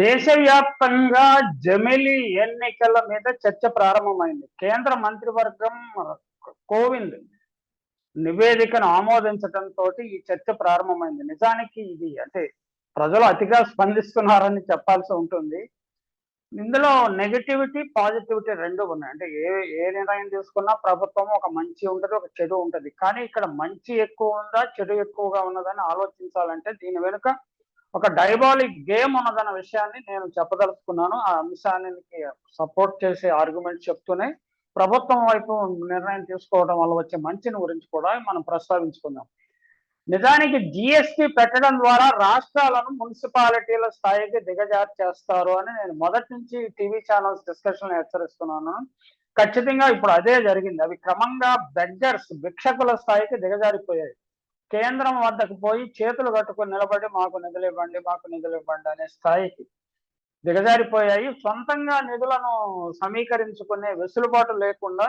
దేశవ్యాప్తంగా జమిలి ఎన్నికల మీద చర్చ ప్రారంభమైంది. కేంద్ర మంత్రివర్గం కోవింద్ నివేదికను ఆమోదించడంతో ఈ చర్చ ప్రారంభమైంది. నిజానికి ఇది అంటే ప్రజలు అతిగా స్పందిస్తున్నారని చెప్పాల్సి ఉంటుంది. ఇందులో నెగటివిటీ పాజిటివిటీ రెండు ఉన్నాయి. అంటే ఏ ఏ నిర్ణయం తీసుకున్నా ప్రభుత్వం ఒక మంచి ఉంటుంది ఒక చెడు ఉంటుంది. కానీ ఇక్కడ మంచి ఎక్కువ ఉందా చెడు ఎక్కువగా ఉన్నదని ఆలోచించాలంటే దీని వెనుక ఒక డైబాలిక్ గేమ్ ఉన్నదన్న విషయాన్ని నేను చెప్పదలుచుకున్నాను. ఆ అంశానికి సపోర్ట్ చేసే ఆర్గ్యుమెంట్ చెప్తూనే ప్రభుత్వం వైపు నిర్ణయం తీసుకోవడం వల్ల వచ్చే మంచిని గురించి కూడా మనం ప్రస్తావించుకుందాం. నిజానికి జిఎస్టి పెట్టడం ద్వారా రాష్ట్రాలను మున్సిపాలిటీల స్థాయికి దిగజారు చేస్తారు అని నేను మొదటి నుంచి టీవీ ఛానల్స్ డిస్కషన్ హెచ్చరిస్తున్నాను. ఖచ్చితంగా ఇప్పుడు అదే జరిగింది. అవి క్రమంగా బెగ్గర్స్ భిక్షకుల స్థాయికి దిగజారిపోయాయి. కేంద్రం వద్దకు పోయి చేతులు కట్టుకుని నిలబడి మాకు నిధులు ఇవ్వండి మాకు నిధులు ఇవ్వండి అనే స్థాయికి దిగజారిపోయాయి. సొంతంగా నిధులను సమీకరించుకునే వెసులుబాటు లేకుండా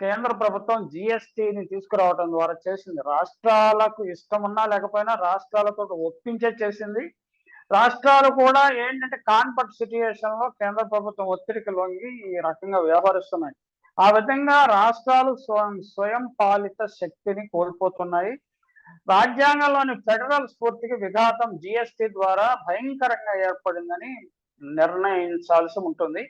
కేంద్ర ప్రభుత్వం జిఎస్టిని తీసుకురావడం ద్వారా చేసింది. రాష్ట్రాలకు ఇష్టం ఉన్నా లేకపోయినా రాష్ట్రాలతో ఒప్పించే చేసింది. రాష్ట్రాలు కూడా ఏంటంటే కాన్పట్ సిచ్యుయేషన్లో కేంద్ర ప్రభుత్వం ఒత్తిడికి లొంగి ఈ రకంగా వ్యవహరిస్తున్నాయి. ఆ విధంగా రాష్ట్రాలు స్వయం స్వయం పాలిత శక్తిని కోల్పోతున్నాయి. రాజ్యాంగంలోని ఫెడరల్ స్ఫూర్తికి విఘాతం జిఎస్టి ద్వారా భయంకరంగా ఏర్పడిందని నిర్ణయించాల్సి ఉంటుంది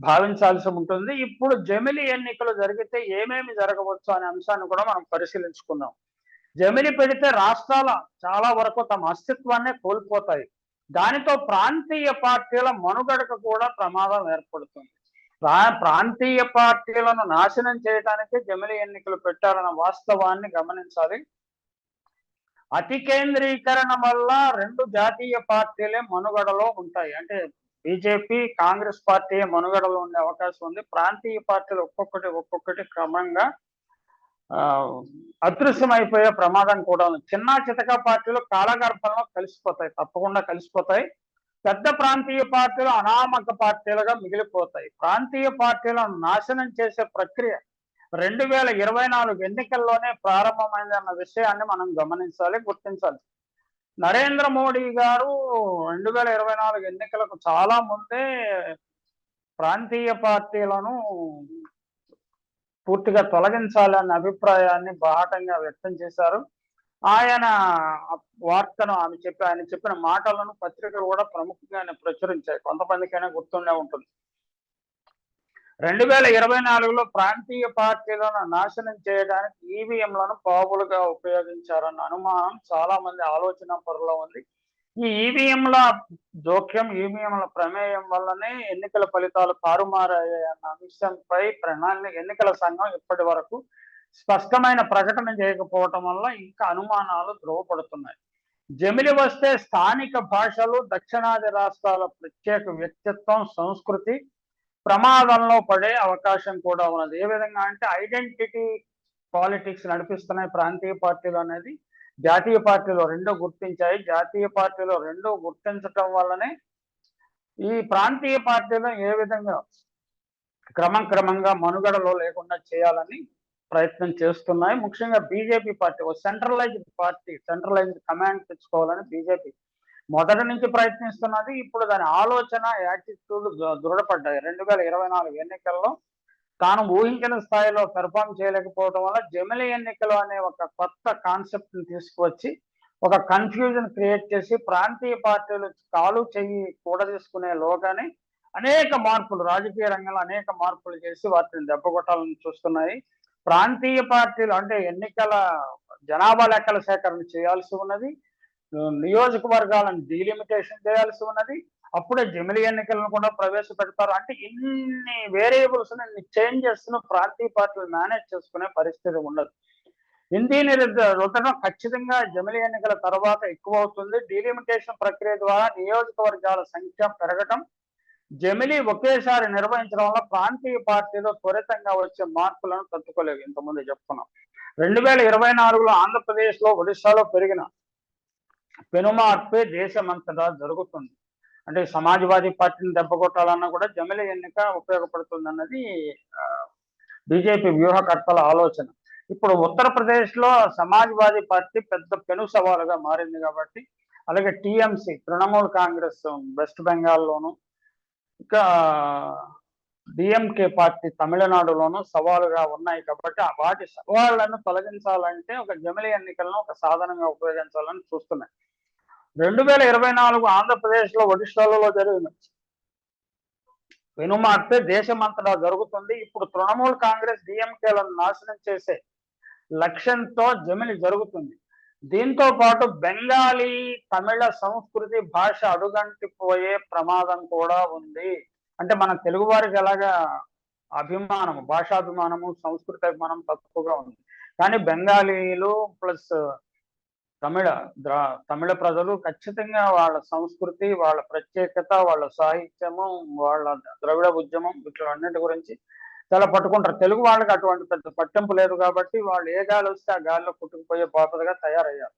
భావించాల్సి ఉంటుంది. ఇప్పుడు జమిలి ఎన్నికలు జరిగితే ఏమేమి జరగవచ్చు అనే అంశాన్ని కూడా మనం పరిశీలించుకుందాం. జమిలి పెడితే రాష్ట్రాల చాలా వరకు తమ అస్తిత్వాన్నే కోల్పోతాయి. దానితో ప్రాంతీయ పార్టీల మనుగడకు కూడా ప్రమాదం ఏర్పడుతుంది. ప్రాంతీయ పార్టీలను నాశనం చేయడానికి జమిలి ఎన్నికలు పెట్టారన్న వాస్తవాన్ని గమనించాలి. అతి కేంద్రీకరణ వల్ల రెండు జాతీయ పార్టీలే మనుగడలో ఉంటాయి. అంటే బీజేపీ కాంగ్రెస్ పార్టీ మనుగడలో ఉండే అవకాశం ఉంది. ప్రాంతీయ పార్టీలు ఒక్కొక్కటి ఒక్కొక్కటి క్రమంగా అదృశ్యమైపోయే ప్రమాదం కూడా ఉంది. చిన్న చితక పార్టీలు కాలగర్భంలో కలిసిపోతాయి. తప్పకుండా కలిసిపోతాయి. పెద్ద ప్రాంతీయ పార్టీలు అనామక పార్టీలుగా మిగిలిపోతాయి. ప్రాంతీయ పార్టీలను నాశనం చేసే ప్రక్రియ రెండు వేల ఇరవై నాలుగు ఎన్నికల్లోనే ప్రారంభమైందన్న విషయాన్ని మనం గమనించాలి గుర్తించాలి. నరేంద్ర మోడీ గారు రెండు వేల ఇరవై నాలుగు ఎన్నికలకు చాలా ముందే ప్రాంతీయ పార్టీలను పూర్తిగా తొలగించాలన్న అభిప్రాయాన్ని బాహటంగా వ్యక్తం చేశారు. ఆయన వార్తను ఆమె చెప్పి ఆయన చెప్పిన మాటలను పత్రికలు కూడా ప్రముఖంగా ప్రచురించాయి. కొంతమందికైనా గుర్తుండే ఉంటుంది. రెండు వేల ఇరవై నాలుగులో ప్రాంతీయ పార్టీలను నాశనం చేయడానికి ఈవీఎంలను పాపులుగా ఉపయోగించారన్న అనుమానం చాలా మంది ఆలోచన పొరలో ఉంది. ఈ ఈవీఎంల జోక్యం ఈవీఎంల ప్రమేయం వల్లనే ఎన్నికల ఫలితాలు తారుమారయ్యాయన్న అంశంపై ప్రణాళిక ఎన్నికల సంఘం ఇప్పటి వరకు స్పష్టమైన ప్రకటన చేయకపోవటం వల్ల ఇంకా అనుమానాలు ధ్రువపడుతున్నాయి జమిలి వస్తే స్థానిక భాషలు దక్షిణాది రాష్ట్రాల ప్రత్యేక వ్యక్తిత్వం సంస్కృతి ప్రమాదంలో పడే అవకాశం కూడా ఉన్నది. ఏ విధంగా అంటే ఐడెంటిటీ పాలిటిక్స్ నడిపిస్తున్నాయి. ప్రాంతీయ పార్టీలు అనేది జాతీయ పార్టీలు రెండో గుర్తించాయి. జాతీయ పార్టీలు రెండో గుర్తించటం వల్లనే ఈ ప్రాంతీయ పార్టీలు ఏ విధంగా క్రమం క్రమంగా మనుగడలో లేకుండా చేయాలని ప్రయత్నం చేస్తున్నాయి. ముఖ్యంగా బీజేపీ పార్టీ ఒక సెంట్రలైజ్డ్ పార్టీ సెంట్రలైజ్డ్ కమాండ్ తెచ్చుకోవాలని బీజేపీ మొదటి నుంచి ప్రయత్నిస్తున్నది ఇప్పుడు దాని ఆలోచన యాటిట్యూడ్ దృఢపడ్డాయి. రెండు వేల ఇరవై నాలుగు ఎన్నికల్లో తాను ఊహించిన స్థాయిలో పెర్ఫామ్ చేయలేకపోవడం వల్ల జమిలి ఎన్నికలు అనే ఒక కొత్త కాన్సెప్ట్ని తీసుకువచ్చి ఒక కన్ఫ్యూజన్ క్రియేట్ చేసి ప్రాంతీయ పార్టీలు కాలు చెయ్యి కూడ తీసుకునే లోగానే అనేక మార్పులు రాజకీయ రంగంలో అనేక మార్పులు చేసి వాటిని దెబ్బకొట్టాలని చూస్తున్నాయి. ప్రాంతీయ పార్టీలు అంటే ఎన్నికల జనాభా లెక్కల సేకరణ చేయాల్సి ఉన్నది. నియోజకవర్గాలను డీలిమిటేషన్ చేయాల్సి ఉన్నది. అప్పుడే జమిలి ఎన్నికలను కూడా ప్రవేశపెడతారు. అంటే ఇన్ని వేరియబుల్స్ ఇన్ని చేంజెస్ను ప్రాంతీయ పార్టీలు మేనేజ్ చేసుకునే పరిస్థితి ఉండదు. హిందీని రుద్దడం ఖచ్చితంగా జమిలి ఎన్నికల తర్వాత ఎక్కువ అవుతుంది. డీలిమిటేషన్ ప్రక్రియ ద్వారా నియోజకవర్గాల సంఖ్య పెరగటం జమిలి ఒకేసారి నిర్వహించడం వల్ల ప్రాంతీయ పార్టీలో త్వరితంగా వచ్చే మార్పులను తట్టుకోలేవు. ఇంతకుముందు చెప్తున్నాం. రెండు వేల ఇరవై నాలుగులో ఆంధ్రప్రదేశ్లో ఒడిశాలో పెరిగిన పెనుమార్పే దేశమంతటా జరుగుతుంది. అంటే సమాజ్వాదీ పార్టీని దెబ్బకొట్టాలన్నా కూడా జమిలి ఎన్నిక ఉపయోగపడుతుంది అన్నది బీజేపీ వ్యూహకర్తల ఆలోచన. ఇప్పుడు ఉత్తరప్రదేశ్లో సమాజ్వాదీ పార్టీ పెద్ద పెను సవాలుగా మారింది కాబట్టి అలాగే టిఎంసి తృణమూల్ కాంగ్రెస్ వెస్ట్ బెంగాల్లోను ఇంకా డిఎంకే పార్టీ తమిళనాడులోనూ సవాలుగా ఉన్నాయి కాబట్టి వాటి సవాళ్ళను తొలగించాలంటే ఒక జమిలి ఎన్నికలను ఒక సాధనంగా ఉపయోగించాలని చూస్తున్నాయి. రెండు వేల ఇరవై నాలుగు ఆంధ్రప్రదేశ్లో ఒడిశాలలో జరిగిన వెనుమార్తే దేశమంతటా జరుగుతుంది. ఇప్పుడు తృణమూల్ కాంగ్రెస్ డిఎంకేలను నాశనం చేసే లక్ష్యంతో జమిలి జరుగుతుంది. దీంతో పాటు బెంగాలీ తమిళ సంస్కృతి భాష అడుగంటిపోయే ప్రమాదం కూడా ఉంది. అంటే మన తెలుగు వారికి ఎలాగా అభిమానము భాషాభిమానము సంస్కృతి అభిమానం తక్కువగా ఉంది. కానీ బెంగాలీలు ప్లస్ తమిళ తమిళ ప్రజలు ఖచ్చితంగా వాళ్ళ సంస్కృతి వాళ్ళ ప్రత్యేకత వాళ్ళ సాహిత్యము వాళ్ళ ద్రవిడ ఉద్యమం వీటిలన్నిటి గురించి చాలా పట్టుకుంటారు. తెలుగు వాళ్ళకి అటువంటి పెద్ద పట్టింపు లేదు కాబట్టి వాళ్ళు ఏ గాలి వస్తే ఆ గాలిలో కుట్టుకుపోయే బాపదగా తయారయ్యారు.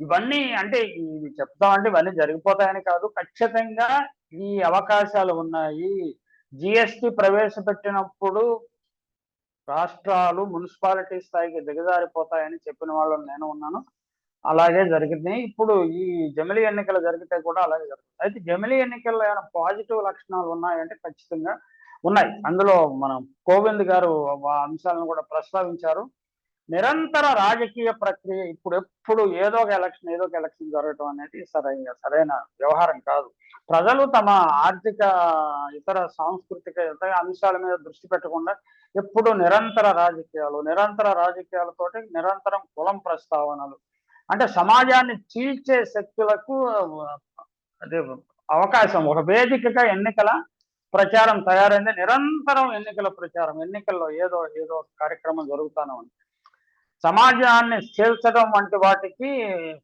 ఇవన్నీ అంటే ఇవి చెప్తామంటే ఇవన్నీ జరిగిపోతాయని కాదు. ఖచ్చితంగా ఈ అవకాశాలు ఉన్నాయి. జిఎస్టి ప్రవేశపెట్టినప్పుడు రాష్ట్రాలు మున్సిపాలిటీ స్థాయికి దిగజారిపోతాయని చెప్పిన వాళ్ళు నేను ఉన్నాను. అలాగే జరిగింది. ఇప్పుడు ఈ జమిలి ఎన్నికలు జరిగితే కూడా అలాగే జరుగుతుంది. అయితే జమిలి ఎన్నికల్లో ఏమైనా పాజిటివ్ లక్షణాలు ఉన్నాయంటే ఖచ్చితంగా ఉన్నాయి. అందులో మనం కోవింద్ గారు ఆ అంశాలను కూడా ప్రస్తావించారు. నిరంతర రాజకీయ ప్రక్రియ ఇప్పుడు ఎప్పుడు ఏదో ఒక ఎలక్షన్ ఏదో ఒక ఎలక్షన్ జరగటం అనేది సరైన సరైన వ్యవహారం కాదు. ప్రజలు తమ ఆర్థిక ఇతర సాంస్కృతిక ఇతర అంశాల మీద దృష్టి పెట్టకుండా ఎప్పుడు నిరంతర రాజకీయాలు నిరంతర రాజకీయాలతోటి నిరంతరం కులం ప్రస్తావనలు. అంటే సమాజాన్ని చీల్చే శక్తులకు అదే అవకాశం ఒక వేదికగా ఎన్నికల ప్రచారం తయారైంది. నిరంతరం ఎన్నికల ప్రచారం ఎన్నికల్లో ఏదో ఏదో కార్యక్రమం జరుగుతానే ఉంది. సమాజాన్ని చేల్చడం వంటి వాటికి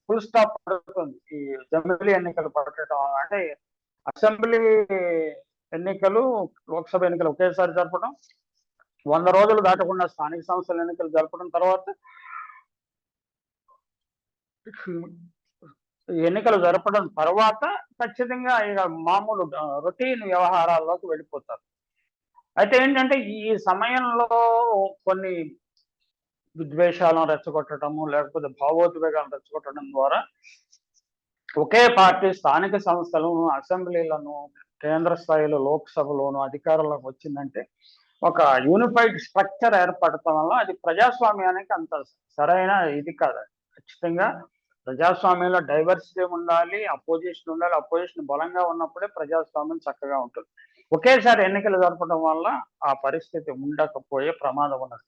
ఫుల్ స్టాప్ పడుతుంది. ఈ జమిలీ ఎన్నికలు పడటం అంటే అసెంబ్లీ ఎన్నికలు లోక్సభ ఎన్నికలు ఒకేసారి జరపడం వంద రోజులు దాటకుండా స్థానిక సంస్థల ఎన్నికలు జరపడం తర్వాత ఎన్నికలు జరపడం తర్వాత ఖచ్చితంగా ఇక మామూలు రొటీన్ వ్యవహారాల్లోకి వెళ్ళిపోతారు. అయితే ఏంటంటే ఈ సమయంలో కొన్ని విద్వేషాలను రెచ్చగొట్టడము లేకపోతే భావోద్వేగాలను రెచ్చగొట్టడం ద్వారా ఒకే పార్టీ స్థానిక సంస్థలను అసెంబ్లీలను కేంద్ర స్థాయిలో లోక్సభలోను అధికారంలోకి వచ్చిందంటే ఒక యూనిఫైడ్ స్ట్రక్చర్ ఏర్పడటం వల్ల అది ప్రజాస్వామ్యానికి అంత సరైన ఇది కాదు. ఖచ్చితంగా ప్రజాస్వామ్యంలో డైవర్సిటీ ఉండాలి అపోజిషన్ ఉండాలి అపోజిషన్ బలంగా ఉన్నప్పుడే ప్రజాస్వామ్యం చక్కగా ఉంటుంది. ఒకేసారి ఎన్నికలు జరపడం వల్ల ఆ పరిస్థితి ఉండకపోయే ప్రమాదం ఉన్నది.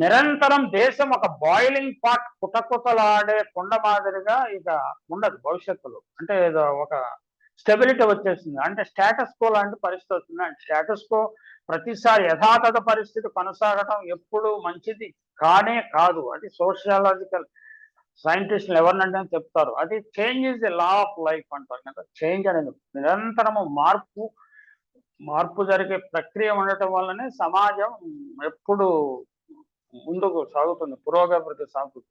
నిరంతరం దేశం ఒక బాయిలింగ్ పాట్ కుటకుతలాడే కొండ మాదిరిగా ఇక ఉండదు భవిష్యత్తులో. అంటే ఏదో ఒక స్టెబిలిటీ వచ్చేసింది అంటే స్టేటస్ కో లాంటి పరిస్థితి వస్తుంది. అంటే స్టేటస్ కో ప్రతిసారి యథాతథ పరిస్థితి కొనసాగడం ఎప్పుడు మంచిది కానే కాదు. అది సోషియాలజికల్ సైంటిస్టులు ఎవరినంటే చెప్తారు. అది change is the law of life అంటారు కదా. చేంజ్ అనేది నిరంతరము మార్పు మార్పు జరిగే ప్రక్రియ ఉండటం వల్లనే సమాజం ఎప్పుడు ముందుకు సాగుతుంది పురోగతి సాగుతుంది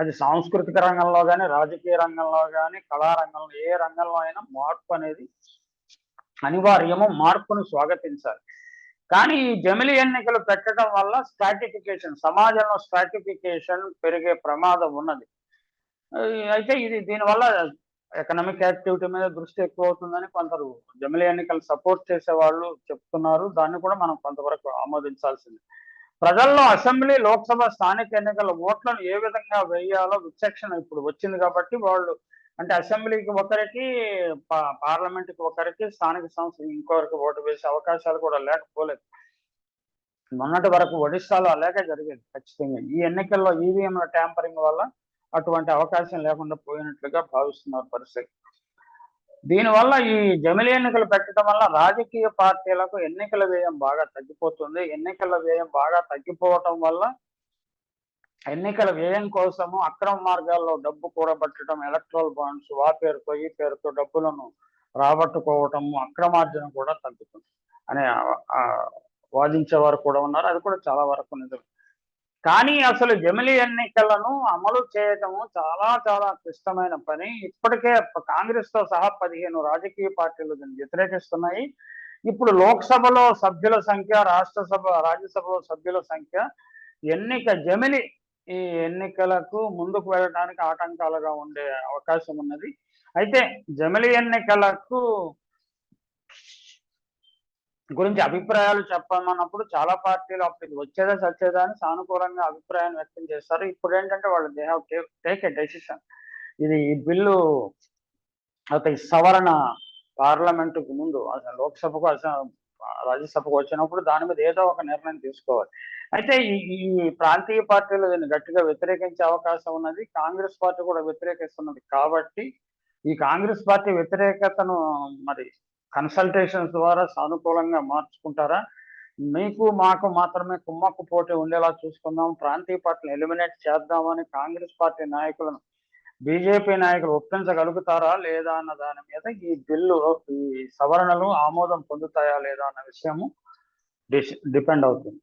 అది సాంస్కృతిక రంగంలో కానీ రాజకీయ రంగంలో కానీ కళారంగంలో ఏ రంగంలో అయినా మార్పు అనేది అనివార్యము మార్పును స్వాగతించాలి. కానీ ఈ జమిలి ఎన్నికలు పెట్టడం వల్ల స్ట్రాటిఫికేషన్ సమాజంలో స్ట్రాటిఫికేషన్ పెరిగే ప్రమాదం ఉన్నది. అయితే ఇది దీనివల్ల ఎకనామిక్ యాక్టివిటీ మీద దృష్టి ఎక్కువ అవుతుందని కొందరు జమిలి ఎన్నికలు సపోర్ట్ చేసే వాళ్ళు చెప్తున్నారు. దాన్ని కూడా మనం కొంతవరకు ఆమోదించాల్సింది. ప్రజల్లో అసెంబ్లీ లోక్సభ స్థానిక ఎన్నికల ఓట్లను ఏ విధంగా వేయాలో విచక్షణ ఇప్పుడు వచ్చింది కాబట్టి వాళ్ళు అంటే అసెంబ్లీకి ఒకరికి పార్లమెంట్కి ఒకరికి స్థానిక సంస్థ ఇంకొకరికి ఓటు వేసే అవకాశాలు కూడా లేకపోలేదు. మొన్నటి వరకు ఒడిశాలో అలాగే జరిగేది ఖచ్చితంగా. ఈ ఎన్నికల్లో ఈవీఎంల ట్యాంపరింగ్ వల్ల అటువంటి అవకాశం లేకుండా పోయినట్లుగా భావిస్తున్నారు పరిస్థితి. దీనివల్ల ఈ జమిలి ఎన్నికలు పెట్టడం వల్ల రాజకీయ పార్టీలకు ఎన్నికల వ్యయం బాగా తగ్గిపోతుంది. ఎన్నికల వ్యయం బాగా తగ్గిపోవటం వల్ల ఎన్నికల వ్యయం కోసము అక్రమ మార్గాల్లో డబ్బు కూడబెట్టడం ఎలక్ట్రల్ బాండ్స్ ఆ పేరుతో ఈ పేరుతో డబ్బులను రాబట్టుకోవటము అక్రమార్జన కూడా తగ్గుతుంది. అనే వాదించే వారు కూడా ఉన్నారు. అది కూడా చాలా వరకు నిజం కానీ అసలు జమిలి ఎన్నికలను అమలు చేయటం చాలా చాలా క్లిష్టమైన పని. ఇప్పటికే కాంగ్రెస్తో సహా పదిహేను రాజకీయ పార్టీలు దీన్ని వ్యతిరేకిస్తున్నాయి. ఇప్పుడు లోక్సభలో సభ్యుల సంఖ్య రాష్ట్ర సభ రాజ్యసభలో సభ్యుల సంఖ్య ఎన్నిక జమిలి ఈ ఎన్నికలకు ముందుకు వెళ్ళడానికి ఆటంకాలుగా ఉండే అవకాశం ఉన్నది. అయితే జమిలి ఎన్నికలకు గురించి అభిప్రాయాలు చెప్పమన్నప్పుడు చాలా పార్టీలు అప్పుడు ఇది వచ్చేదా సచ్చేదా అని సానుకూలంగా అభిప్రాయాన్ని వ్యక్తం చేస్తారు. ఇప్పుడు ఏంటంటే వాళ్ళు they have take a decision. ఇది ఈ బిల్లు ఒక సవరణ పార్లమెంటుకు ముందు అసలు లోక్సభకు అసలు రాజ్యసభకు వచ్చినప్పుడు దాని మీద ఏదో ఒక నిర్ణయం తీసుకోవాలి. అయితే ఈ ఈ ప్రాంతీయ పార్టీలు దీన్ని గట్టిగా వ్యతిరేకించే అవకాశం ఉన్నది. కాంగ్రెస్ పార్టీ కూడా వ్యతిరేకిస్తున్నది. కాబట్టి ఈ కాంగ్రెస్ పార్టీ వ్యతిరేకతను మరి కన్సల్టేషన్స్ ద్వారా సానుకూలంగా మార్చుకుంటారా? మీకు మాకు మాత్రమే కుమ్మక్కు పోటీ ఉండేలా చూసుకుందాం. ప్రాంతీయ పార్టీని ఎలిమినేట్ చేద్దామని కాంగ్రెస్ పార్టీ నాయకులను బీజేపీ నాయకులు ఒప్పించగలుగుతారా లేదా అన్న దాని మీద ఈ బిల్లు ఈ సవరణలు ఆమోదం పొందుతాయా లేదా అన్న విషయము డిపెండ్ అవుతుంది.